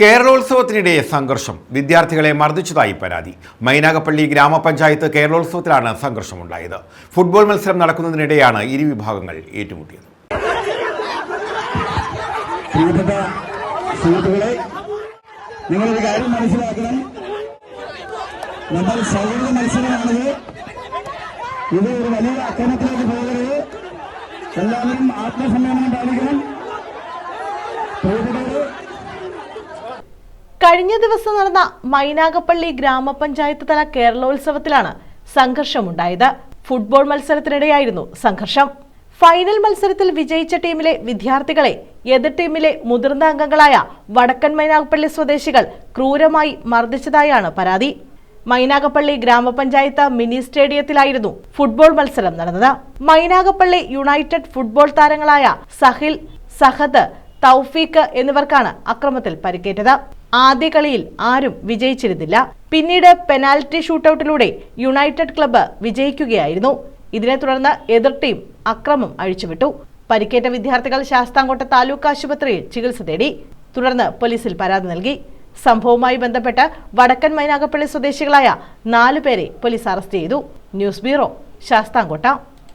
കേരളോത്സവത്തിനിടെ സംഘർഷം. വിദ്യാർത്ഥികളെ മർദ്ദിച്ചതായി പരാതി. മൈനാഗപ്പള്ളി ഗ്രാമപഞ്ചായത്ത് കേരളോത്സവത്തിലാണ് സംഘർഷമുണ്ടായത്. ഫുട്ബോൾ മത്സരം നടക്കുന്നതിനിടെയാണ് ഇരു വിഭാഗങ്ങൾ ഏറ്റുമുട്ടിയത് കാര്യം മനസ്സിലാക്കണം. നമ്മൾ ഇത് ഒരു വലിയ എല്ലാവരും ആത്മസംയമനം കഴിഞ്ഞ ദിവസം നടന്ന മൈനാഗപ്പള്ളി ഗ്രാമപഞ്ചായത്ത് തല കേരളോത്സവത്തിലാണ് സംഘർഷമുണ്ടായത്. ഫുട്ബോൾ മത്സരത്തിനിടെയായിരുന്നു സംഘർഷം. ഫൈനൽ മത്സരത്തിൽ വിജയിച്ച ടീമിലെ വിദ്യാർത്ഥികളെ എതിർ ടീമിലെ മുതിർന്ന അംഗങ്ങളായ വടക്കൻ മൈനാഗപ്പള്ളി സ്വദേശികൾ ക്രൂരമായി മർദ്ദിച്ചതായാണ് പരാതി. മൈനാഗപ്പള്ളി ഗ്രാമപഞ്ചായത്ത് മിനി സ്റ്റേഡിയത്തിലായിരുന്നു ഫുട്ബോൾ മത്സരം നടന്നത്. മൈനാഗപ്പള്ളി യുണൈറ്റഡ് ഫുട്ബോൾ താരങ്ങളായ സഹിൽ സഹദ് തൗഫീഖ് എന്നിവർക്കാണ് അക്രമത്തിൽ പരിക്കേറ്റത്. ആദ്യ കളിയിൽ ആരും വിജയിച്ചിരുന്നില്ല. പിന്നീട് പെനാൽറ്റി ഷൂട്ടൌട്ടിലൂടെ യുണൈറ്റഡ് ക്ലബ്ബ് വിജയിക്കുകയായിരുന്നു. ഇതിനെ തുടർന്ന് എതിർ ടീം അക്രമം അഴിച്ചുവിട്ടു. പരിക്കേറ്റ വിദ്യാർത്ഥികൾ ശാസ്താംകോട്ട താലൂക്ക് ആശുപത്രിയിൽ ചികിത്സ തേടി. തുടർന്ന് പോലീസിൽ പരാതി നൽകി. സംഭവവുമായി ബന്ധപ്പെട്ട് വടക്കൻ മൈനാഗപ്പള്ളി സ്വദേശികളായ നാലുപേരെ പോലീസ് അറസ്റ്റ് ചെയ്തു. News bureau Sasthamkotta.